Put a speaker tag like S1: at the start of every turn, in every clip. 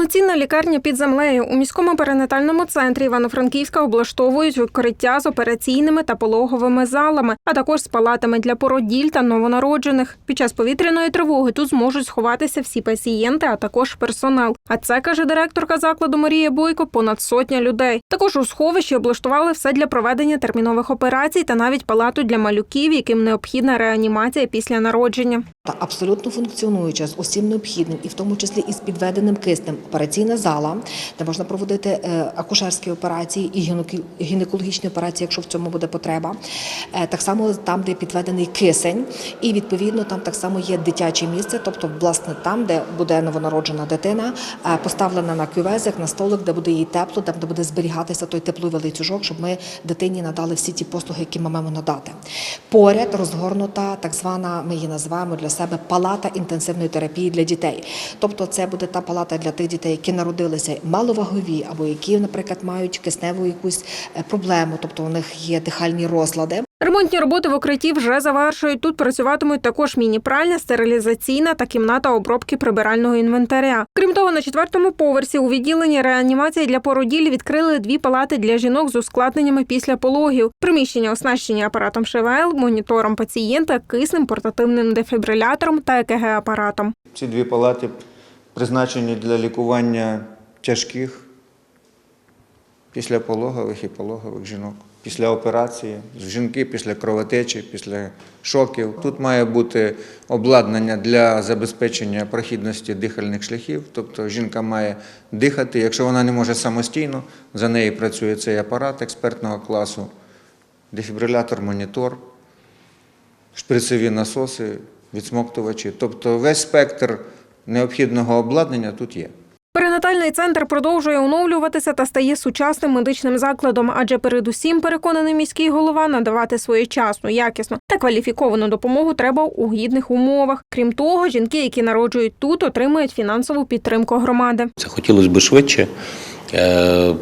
S1: Повноцінна лікарня під землею у міському перинатальному центрі Івано-Франківська облаштовують укриття з операційними та пологовими залами, а також з палатами для породіль та новонароджених. Під час повітряної тривоги тут зможуть сховатися всі пацієнти, а також персонал. А це каже директорка закладу Марія Бойко. Понад сотня людей. Також у сховищі облаштували все для проведення термінових операцій та навіть палату для малюків, яким необхідна реанімація після народження.
S2: Та абсолютно функціонуюча з усім необхідним, і в тому числі із підведеним киснем операційна зала, де можна проводити е, акушерські операції і гінеко- гінекологічні операції, якщо в цьому буде потреба. Е, Так само там, де підведений кисень, і відповідно там так само є дитяче місце, тобто власне там, де буде новонароджена дитина, е, поставлена на кювезик, на столик, де буде їй тепло, де буде зберігатися той тепловий ланцюжок, щоб ми дитині надали всі ті послуги, які ми маємо надати. Поряд розгорнута так звана, ми її називаємо для себе палата інтенсивної терапії для дітей. Тобто, це буде та палата для тих дітей, які народилися маловагові, або які, наприклад, мають кисневу якусь е, проблему, тобто у них є дихальні розлади.
S1: Ремонтні роботи в укритті вже завершують. Тут працюватимуть також міні-пральня, стерилізаційна та кімната обробки прибирального інвентаря. Крім того, на четвертому поверсі у відділенні реанімації для породіль відкрили дві палати для жінок з ускладненнями після пологів. Приміщення оснащені апаратом ШВЛ, монітором пацієнта, киснем, портативним дефібрилятором та ЕКГ-апаратом.
S3: Ці дві палати призначені для лікування тяжких післяпологових і пологових жінок. Після операції, жінки після кровотечі, після шоків. Тут має бути обладнання для забезпечення прохідності дихальних шляхів. Тобто жінка має дихати. Якщо вона не може самостійно, за неї працює цей апарат експертного класу, дефібрилятор, монітор, шприцеві насоси, відсмоктувачі. Тобто весь спектр необхідного обладнання тут є.
S1: Перинатальний центр продовжує оновлюватися та стає сучасним медичним закладом, адже передусім переконаний міський голова надавати своєчасну, якісну та кваліфіковану допомогу треба у гідних умовах. Крім того, жінки, які народжують тут, отримують фінансову підтримку громади.
S4: Це хотілося б швидше,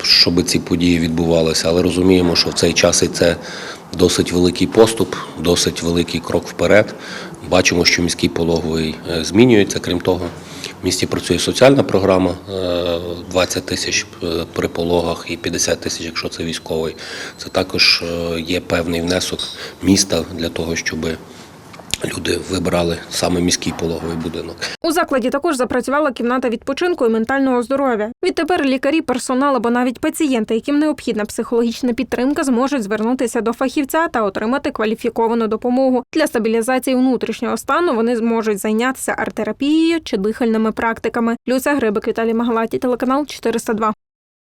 S4: щоб ці події відбувалися, але розуміємо, що в цей час і це досить великий поступ, досить великий крок вперед. Бачимо, що міський пологовий е, змінюється. Крім того, в місті працює соціальна програма е, 20 тисяч е, при пологах і 50 тисяч, якщо це військовий. Це також е, є певний внесок міста для того, щоб люди вибрали саме міський пологовий будинок.
S1: У закладі також запрацювала кімната відпочинку і ментального здоров'я. Відтепер лікарі, персонал або навіть пацієнти, яким необхідна психологічна підтримка, зможуть звернутися до фахівця та отримати кваліфіковану допомогу. Для стабілізації внутрішнього стану вони зможуть зайнятися арт-терапією чи дихальними практиками. Люся Грибик, Віталій Магалаті, телеканал 402.